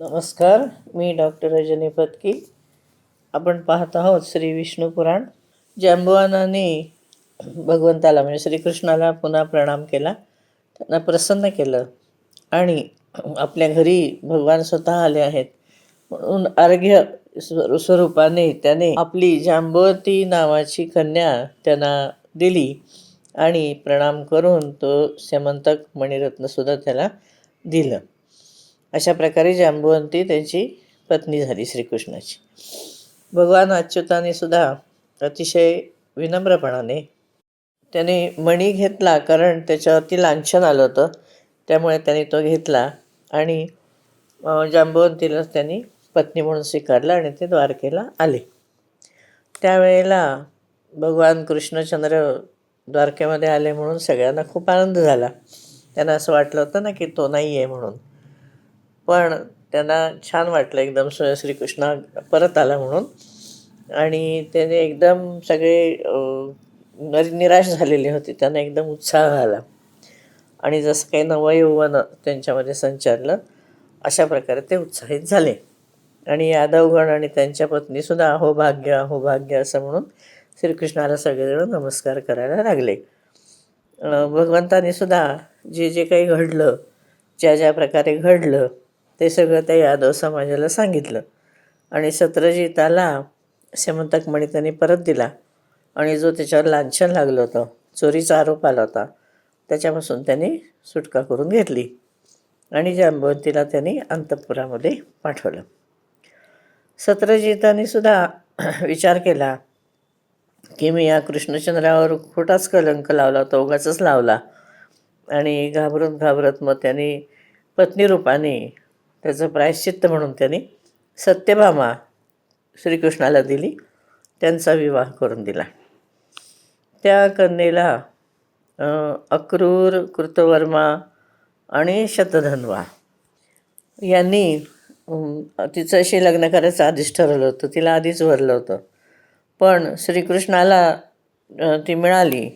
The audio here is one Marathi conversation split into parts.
नमस्कार मी डॉक्टर रजनी फतकी. आपण पाहत आहोत श्री विष्णू पुराण. जांबुवानाने भगवंताला म्हणजे श्रीकृष्णाला पुन्हा प्रणाम केला. त्यांना प्रसन्न केलं. आणि आपल्या घरी भगवान स्वतः आले आहेत. म्हणून अर्घ्य स्व- स्वरूपाने त्याने आपली जांबवती नावाची कन्या त्यांना दिली. आणि प्रणाम करून तो श्यमंतक मणिरत्नसुद्धा त्याला दिलं. अशा प्रकारे जांबुवंती त्याची पत्नी झाली श्रीकृष्णाची. भगवान अच्युताने सुद्धा अतिशय विनम्रपणाने त्याने मणी घेतला कारण त्याच्यावरती लांछन आलं होतं. त्यामुळे त्याने तो घेतला आणि अं, जांबुवंतीला त्यांनी पत्नी म्हणून स्वीकारलं आणि ते द्वारकेला आले. त्यावेळेला भगवान कृष्णचंद्र द्वारकेमध्ये आले म्हणून सगळ्यांना खूप आनंद झाला. त्यांना असं वाटलं होतं ना की तो नाही आहे म्हणून. पण त्यांना छान वाटलं एकदम श्रीकृष्ण परत आला म्हणून. आणि त्याने एकदम सगळे निराश झालेले होते. त्यांना एकदम उत्साह आला. आणि जसं काही नवयौवन त्यांच्यामध्ये संचारलं अशा प्रकारे ते उत्साहित झाले. आणि यादवगण आणि त्यांच्या पत्नीसुद्धा अहो भाग्य अहो भाग्य असं म्हणून श्रीकृष्णाला सगळेजण नमस्कार करायला लागले. अं, भगवंताने सुद्धा जे जे काही घडलं ज्या ज्या प्रकारे घडलं ते सगळं त्या यादव समाजाला सांगितलं. आणि सत्रजिताला स्यमंतक मणी त्यांनी परत दिला. आणि जो त्याच्यावर लांछन लागलं होतं चोरीचा आरोप आला होता त्याच्यापासून त्यांनी सुटका करून घेतली. आणि जांबवंतीला त्यांनी अंतपुरामध्ये पाठवलं. सत्रजिताने सुद्धा विचार केला की मी या कृष्णचंद्रावर खोटाच कलंक लावला होता उगाचच लावला. आणि घाबरून घाबरत मग त्यांनी पत्नीरूपाने त्याचं प्रायश्चित्त म्हणून त्यांनी सत्यभामा श्रीकृष्णाला दिली त्यांचा विवाह करून दिला. त्या कन्येला अक्रूर कृतवर्मा आणि शतधन्वा यांनी अं, तिच्याशी लग्न करायचं आधीच ठरवलं होतं तिला आधीच भरलं होतं. पण श्रीकृष्णाला ती मिळाली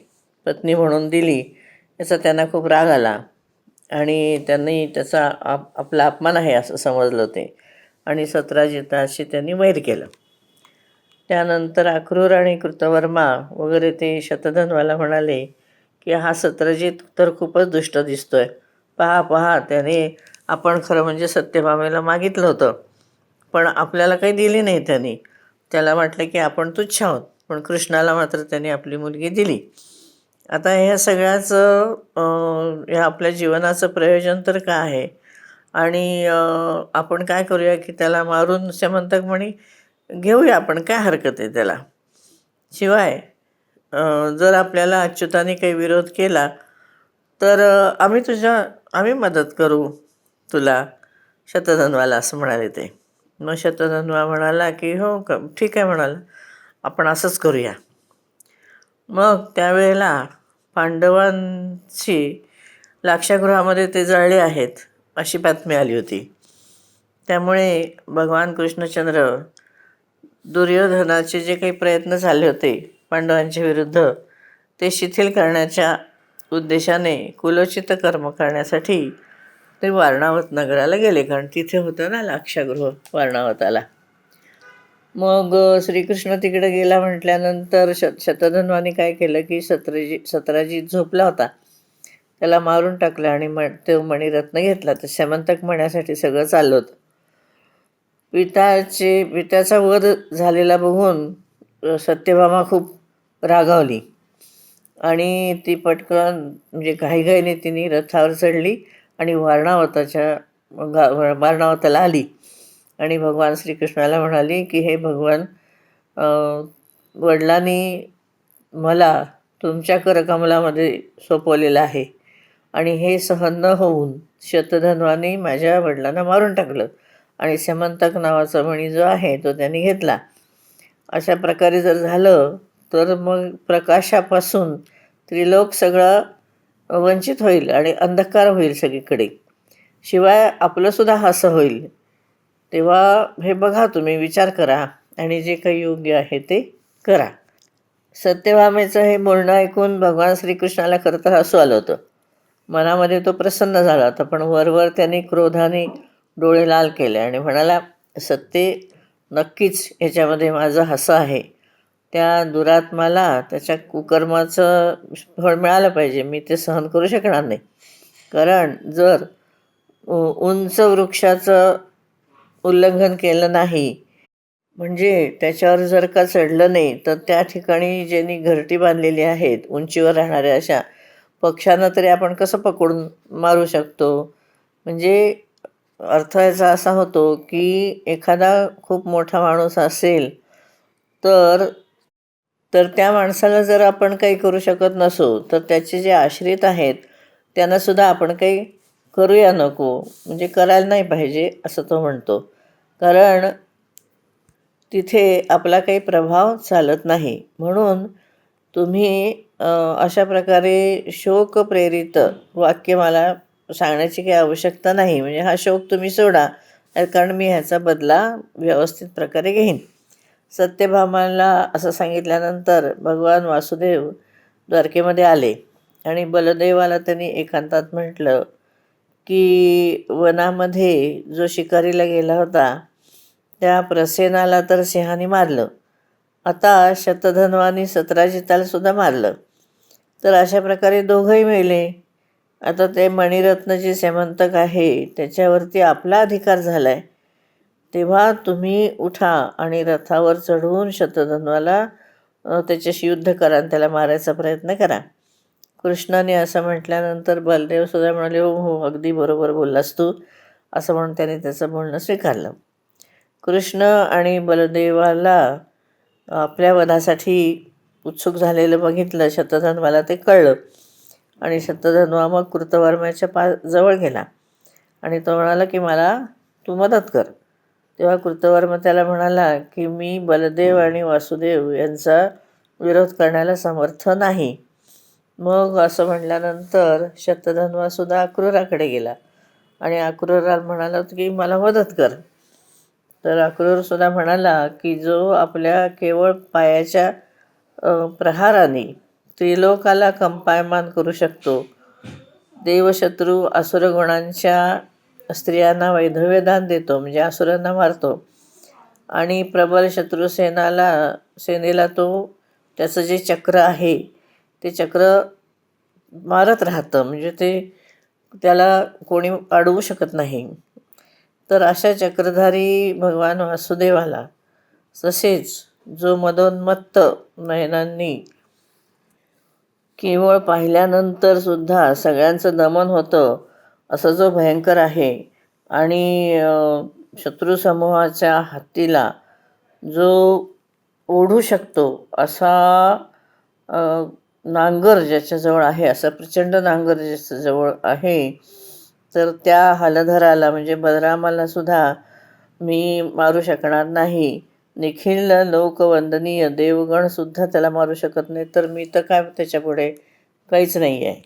पत्नी म्हणून दिली याचा त्यांना खूप राग आला. आणि त्यांनी त्याचा आप आपला अपमान आहे असं समजलं ते. आणि सतराजिताशी त्यांनी वैर केलं. त्यानंतर अक्रूर आणि कृतवर्मा वगैरे ते शतधनवाला म्हणाले की हा सत्रजित तर खूपच दुष्ट दिसतो आहे पहा पहा त्याने आपण खरं म्हणजे सत्यभामेला मागितलं होतं. पण आपल्याला काही दिली नाही त्यांनी. त्याला वाटलं की आपण तुच्छ आहोत. पण कृष्णाला मात्र त्याने आपली मुलगी दिली. आता ह्या सगळ्याचं ह्या आपल्या जीवनाचं प्रयोजन तर काय आहे? आणि आपण काय करूया की त्याला मारून स्यमंतक म्हणी घेऊया आपण काय हरकत आहे त्याला? शिवाय जर आपल्याला अच्युताने काही विरोध केला तर आम्ही तुझ्या आम्ही मदत करू तुला शतधन्वाला असं म्हणाले ते. मग शतधन्वा म्हणाला की हो क ठीक आहे म्हणाला. आपण असंच करूया. मग त्यावेळेला पांडवांची लाक्षागृहामध्ये ते जळले आहेत अशी बातमी आली होती. त्यामुळे भगवान कृष्णचंद्र दुर्योधनाचे जे काही प्रयत्न झाले होते पांडवांच्या विरुद्ध ते शिथिल करण्याच्या उद्देशाने कुलोचित कर्म करण्यासाठी ते वारणावत नगराला गेले कारण तिथे होतं ना लाक्षागृह वारणावताला. मग श्रीकृष्ण तिकडे गेला म्हटल्यानंतर श शतधन्वाने काय केलं की सतराजी झोपला होता. त्याला मारून टाकलं आणि म तो मणिरत्न घेतला. तर शमंतक म्हणण्यासाठी सगळं चाललं होतं. पिताचे पित्याचा वध झालेला बघून सत्यभामा खूप रागावली. आणि ती पटकन म्हणजे घाईघाईने तिने रथावर चढली आणि वारणावताच्या गा वारणावताला आली. आणि भगवान श्रीकृष्णाला म्हणाली की हे भगवान वडिलांनी मला तुमच्या करकमलामध्ये सोपवलेलं आहे आणि हे सहन न होऊन शतधन्वाने माझ्या वडिलांना मारून टाकलं आणि समंतक नावाचा म्हणी जो आहे तो त्यांनी घेतला. अशा प्रकारे जर झालं तर मग प्रकाशापासून त्रिलोक सगळं वंचित होईल आणि अंधकार होईल सगळीकडे. शिवाय आपलंसुद्धा हसं होईल. तेव्हा हे बघा तुम्ही विचार करा आणि जे काही योग्य आहे ते करा. सत्यभामेचं हे बोलणं ऐकून भगवान श्रीकृष्णाला खरं तर हसू आलं होतं. मनामध्ये तो प्रसन्न झाला होता पण वरवर त्याने क्रोधाने डोळे लाल केले आणि म्हणाला सत्य नक्कीच याच्यामध्ये माझं हसं आहे. त्या दुरात्माला त्याच्या कुकर्माचं फळ मिळालं पाहिजे. मी ते सहन करू शकणार नाही. कारण जर उंच वृक्षाचं उल्लंघन केलं नाही. म्हणजे त्याच्यावर जर का चढलं नाही तर त्या ठिकाणी ज्यांनी घरटी बांधलेली आहेत उंचीवर राहणाऱ्या अशा पक्षांना तरी आपण कसं पकडून मारू शकतो? म्हणजे अर्थ याचा असा होतो की एखादा खूप मोठा माणूस असेल तर तर त्या माणसाला जर आपण काही करू शकत नसो तर त्याचे जे आश्रित आहेत त्यांनासुद्धा आपण काही करूया नको. म्हणजे करायला नाही पाहिजे असं तो म्हणतो. कारण तिथे आपला काही प्रभाव चालत नाही. म्हणून तुम्ही अशा प्रकारे शोकप्रेरित वाक्य मला सांगण्याची काही आवश्यकता नाही. म्हणजे हा शोक तुम्ही सोडा कारण मी ह्याचा बदला व्यवस्थित प्रकारे घेईन. सत्यभामाला असं सांगितल्यानंतर भगवान वासुदेव द्वारकेमध्ये आले आणि बलदेवाला त्यांनी एकांतात म्हटलं की वनामध्ये जो शिकारीला गेला होता त्या प्रसेनाला तर सिंहाने मारलं. आता शतधन्वानी सतराजिताला सुद्धा मारलं. तर अशा प्रकारे दोघंही मेले. आता ते मणिरत्न जे सेमंतक आहे. त्याच्यावरती आपला अधिकार झाला आहे तेव्हा तुम्ही उठा आणि रथावर चढून शतधन्वाला त्याच्याशी युद्ध करा आणि त्याला मारायचा प्रयत्न करा. कृष्णाने असं म्हटल्यानंतर बलदेव सुद्धा म्हणाले हो हो अगदी बरोबर बोललास तू. असं म्हणून त्याने त्याचं बोलणं स्वीकारलं. कृष्ण आणि बलदेवाला आपल्या वधासाठी उत्सुक झालेलं बघितलं शतधन्वाला ते कळलं. आणि शतधन्वा मग कृतवर्माच्या पा जवळ गेला. आणि तो म्हणाला की मला तू मदत कर. तेव्हा कृतवर्म त्याला म्हणाला की मी बलदेव आणि वासुदेव यांचा विरोध करण्याला समर्थ नाही. मग असं म्हणल्यानंतर शतधन्वासुद्धा अक्रूराकडे गेला. आणि अक्रूराला म्हणाला की मला मदत कर. तर अक्रूरसुद्धा म्हणाला की जो आपल्या केवळ पायाच्या प्रहाराने त्रिलोकाला कंपायमान करू शकतो. देवशत्रू असुरगुणांच्या स्त्रियांना वैधव्यदान देतो म्हणजे असुरांना मारतो. आणि प्रबल शत्रू सेनाला सेनेला तो त्याचं जे चक्र आहे ते चक्र मारत राहतं. म्हणजे ते त्याला कोणी अडवू शकत नाही. तर अशा चक्रधारी भगवान वासुदेवाला तसेच जो मदोन्मत्त नयनांनी केवळ पाहिल्यानंतर सुद्धा सगळ्यांचं दमन होतं असं जो भयंकर आहे आणि शत्रुसमूहाच्या हत्तीला जो ओढू शकतो असा नांगर ज्याच्याजवळ आहे असा प्रचंड नांगर ज्याच्याजवळ आहे तर त्या हलधराला म्हणजे बलरामाला सुद्धा मी मारू शकणार नाही. निखिल लोकवंदनीय देवगणसुद्धा त्याला मारू शकत नाही तर मी तर काय त्याच्यापुढे काहीच नाही आहे.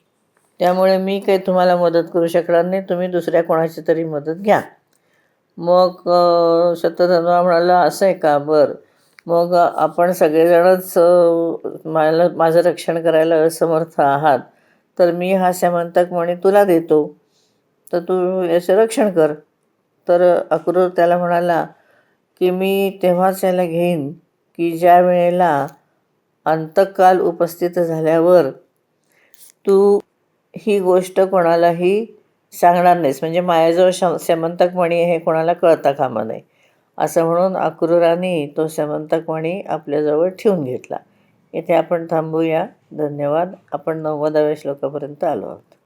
त्यामुळे मी काही तुम्हाला मदत करू शकणार नाही तुम्ही दुसऱ्या कोणाची तरी मदत घ्या. मग शतधनुवा शतधन्वा म्हणाला असं आहे का? बरं. मग आपण सगळेजणच मला माझं रक्षण करायला असमर्थ आहात. तर मी हा श्यामंतक म्हणे तुला देतो. तर तू याचं रक्षण कर. तर अक्रूर त्याला म्हणाला की मी तेव्हाच याला घेईन की ज्या वेळेला अंतकाल उपस्थित झाल्यावर तू ही गोष्ट कोणालाही सांगणार नाहीस. म्हणजे माझ्याजवळ श समंतकमणी हे कोणाला कळता कामा नये. असं म्हणून अक्रूराने तो समंतकमणी आपल्याजवळ ठेवून घेतला. इथे आपण थांबूया. धन्यवाद. आपण नव्वदाव्या श्लोकापर्यंत आलो आहोत.